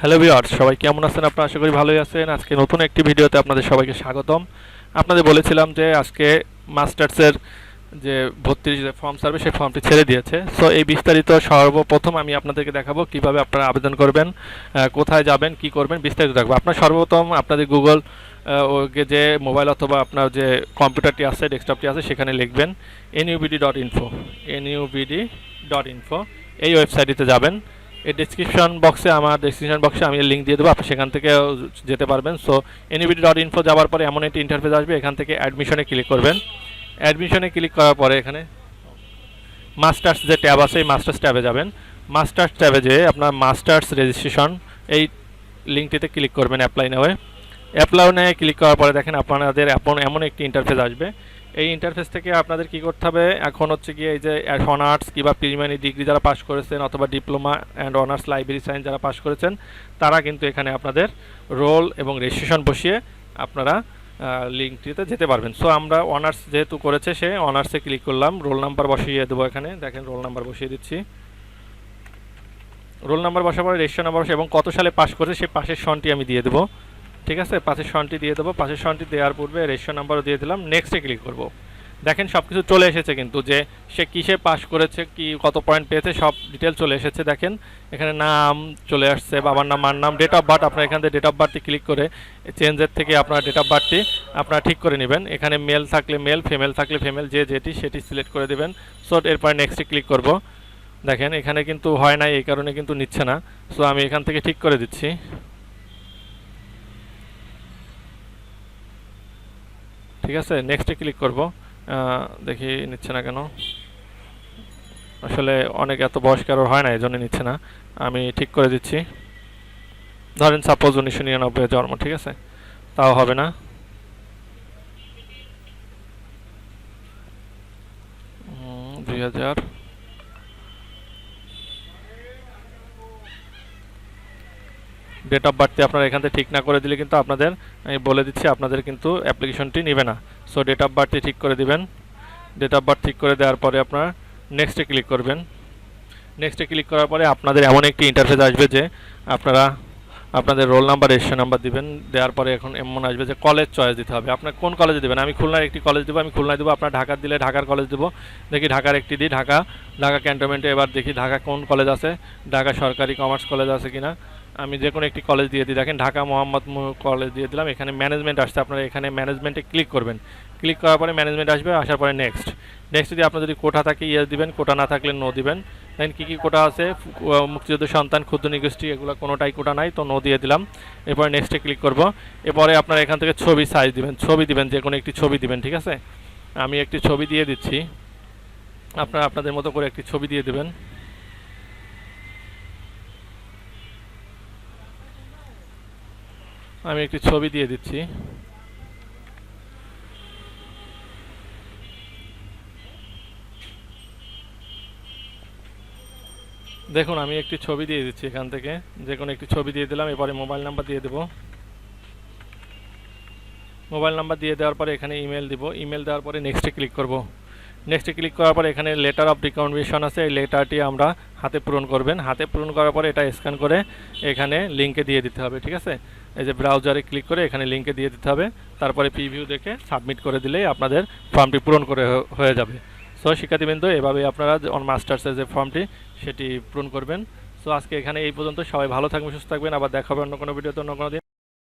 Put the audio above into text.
Hello viewers, সবাই কেমন আছেন? আপনারা আশা করি ভালোই আছেন। আজকে নতুন একটি ভিডিওতে আপনাদের সবাইকে স্বাগতম। আপনাদের বলেছিলাম যে আজকে মাস্টার্সের যে ভর্তির যে ফর্ম সার্ভিস সেই ফর্মটি ছেড়ে দিয়েছে। সো এই বিস্তারিত সর্বপ্রথম আমি আপনাদেরকে দেখাবো, কীভাবে আপনারা আবেদন করবেন কোথায় যাবেন, কি করবেন, বিস্তারিত দেখব। আপনার সর্বপ্রথম আপনাদের গুগল ওকে যে মোবাইল অথবা আপনার যে কম্পিউটারটি আছে ডেস্কটপটি আছে, সেখানে লিখবেন NUBD dot info NUBD dot info এই ওয়েবসাইটটিতে যাবেন। এই ডেসক্রিপশন বক্সে আমার ডেসক্রিপশন বক্সে আমি লিঙ্ক দিয়ে দেবো, আপনি সেখান থেকে যেতে পারবেন। সো এনইবিডি ডট ইনফো যাওয়ার পরে এমন একটি ইন্টারফেস আসবে, এখান থেকে অ্যাডমিশনে ক্লিক করবেন। অ্যাডমিশনে ক্লিক করার পরে এখানে মাস্টার্স যে ট্যাব আছে, এই মাস্টার্স ট্যাবে যাবেন। মাস্টার্স ট্যাবে যেয়ে আপনার মাস্টার্স রেজিস্ট্রেশন এই লিঙ্কটিতে ক্লিক করবেন apply now apply now click করার পরে দেখেন আপনাদের এমন একটি ইন্টারফেস আসবে। এই ইন্টারফেস থেকে আপনাদের কি করতে হবে? এখন হচ্ছে গিয়ে এই যে অনার্স কিংবা প্রিমিয়ারি ডিগ্রি যারা পাশ করেছেন অথবা diploma and honours library science যারা পাশ করেছেন, তারা কিন্তু এখানে আপনাদের রোল এবং রেজিস্ট্রেশন বসিয়ে আপনারা লিঙ্কটিতে যেতে পারবেন। সো আমরা অনার্স যেহেতু করেছে সে অনার্সে ক্লিক করলাম রোল নাম্বার বসিয়ে দেবো এখানে। দেখেন রোল নাম্বার বসিয়ে দিচ্ছি। রোল নাম্বার বসার পরে রেজিস্ট্রেশন নাম্বার এবং কত সালে পাস করেছে সেই পাশের সনটি আমি দিয়ে দেবো। ঠিক আছে? পাশের সনটি দিয়ে দেবো। পাশের সনটি দেওয়ার পূর্বে রেজিস্ট্রেশন নাম্বারও দিয়ে দিলাম। নেক্সটে ক্লিক করব। দেখেন সব কিছু চলে এসেছে কিন্তু যে সে কিসে পাস করেছে, কি, কত পয়েন্ট পেয়েছে, সব ডিটেল চলে এসেছে দেখেন। এখানে নাম চলে আসছে, বাবার নাম, মার নাম ডেট অফ বার্থ আপনার এখান থেকে ডেট অফ বার্থটি ক্লিক করে চেঞ্জের থেকে আপনার ডেট অফ বার্থটি আপনারা ঠিক করে নেবেন। এখানে মেল থাকলে মেল ফিমেল থাকলে ফিমেল যে যেটি সেটি সিলেক্ট করে দেবেন। সো এরপর নেক্সটে ক্লিক করব। দেখেন এখানে কিন্তু হয় নাই, এই কারণে কিন্তু নিচ্ছে না। সো আমি এখান থেকে ঠিক করে দিচ্ছি। ঠিক আছে নেক্সটে ক্লিক করব। দেখি নিচ্ছে না কেন। আসলে অনেক এত বয়স কারোর হয় না, এই জন্য নিচ্ছে না। আমি ঠিক করে দিচ্ছি। ধরেন সাপোজ উনিশশো নিরানব্বই জন্ম, ঠিক আছে? তাও হবে না। দুই হাজার। ডেট অফ বার্থটি আপনারা এখান থেকে ঠিক না করে দিলে কিন্তু আপনাদের, আমি বলে দিচ্ছি, আপনাদের কিন্তু অ্যাপ্লিকেশনটি নেবে না। সো ডেট অফ বার্থটি ঠিক করে দিবেন। ডেট অফ বার্থ ঠিক করে দেওয়ার পরে আপনার নেক্সটে ক্লিক করবেন। নেক্সটে ক্লিক করার পরে আপনাদের এমন একটি ইন্টারফেস আসবে যে আপনারা আপনাদের রোল নাম্বার রেজিস্ট্রেশন নাম্বার দিবেন। দেওয়ার পরে এখন এমন আসবে যে কলেজ চয়েস দিতে হবে। আপনার কোন কলেজে দেবেন? আমি খুলনার একটি কলেজ দেবো, আমি খুলনায় দেবো, আপনার ঢাকার দিলে ঢাকার কলেজ দেবো। দেখি ঢাকার একটি দিই, ঢাকা ঢাকা ক্যান্টনমেন্টে এবার দেখি ঢাকা কোন কলেজ আছে, ঢাকা সরকারি কমার্স কলেজ আছে কিনা। আমি যে কোনো একটি কলেজ দিয়ে দিই। দেখেন, ঢাকা মোহাম্মদ কলেজ দিয়ে দিলাম। এখানে ম্যানেজমেন্ট আসছে। আপনারা এখানে ম্যানেজমেন্টে ক্লিক করবেন। ক্লিক করার পরে ম্যানেজমেন্ট আসবে, আসার পরে নেক্সট নেক্সট যদি আপনার যদি কোটা থাকে ইয়েস দিবেন, কোটা না থাকলে নো দিবেন। দেন কী কী কোটা আছে? মুক্তিযুদ্ধ, সন্তান, ক্ষুদ্র নিগোষ্ঠী, এগুলো কোনোটাই কোটা নাই, তো নো দিয়ে দিলাম। এরপরে নেক্সটে ক্লিক করব। এরপরে আপনারা এখান থেকে ছবি সাইজ দিবেন। ছবি দিবেন, যে কোনো একটি ছবি দিবেন, ঠিক আছে? আমি একটি ছবি দিয়ে দিচ্ছি। আপনারা আপনাদের মতো করে একটি ছবি দিয়ে দেবেন। আমি একটি ছবি দিয়ে দিচ্ছি। দেখুন, আমি একটি ছবি দিয়ে দিচ্ছি এখান থেকে। যে কোনো একটি ছবি দিয়ে দিলাম, এরপরে মোবাইল নাম্বার দিয়ে দেবো। মোবাইল নাম্বার দিয়ে দেওয়ার পরে এখানে ইমেল দিব। ইমেল দেওয়ার পরে নেক্সটে ক্লিক করব। নেক্সটে ক্লিক করার পর এখানে লেটার অফ রিকমেন্ডেশন আছে। এই লেটারটি আমরা হাতে পূরণ করবেন। হাতে পূরণ করার পর এটা স্ক্যান করে এখানে লিঙ্কে দিয়ে দিতে হবে, ঠিক আছে? এই যে ব্রাউজারে ক্লিক করে এখানে লিঙ্কে দিয়ে দিতে হবে। তারপরে প্রিভিউ দেখে সাবমিট করে দিলেই আপনাদের ফর্মটি পূরণ করে হয়ে যাবে। সো শিক্ষার্থীবৃন্দ, এভাবে আপনারা অন মাস্টার্সের যে ফর্মটি সেটি পূরণ করবেন। সো আজকে এখানে এই পর্যন্ত। সবাই ভালো থাকবেন, সুস্থ থাকবেন। আবার দেখা হবে অন্য কোনো ভিডিওতে অন্য কোনো দিন।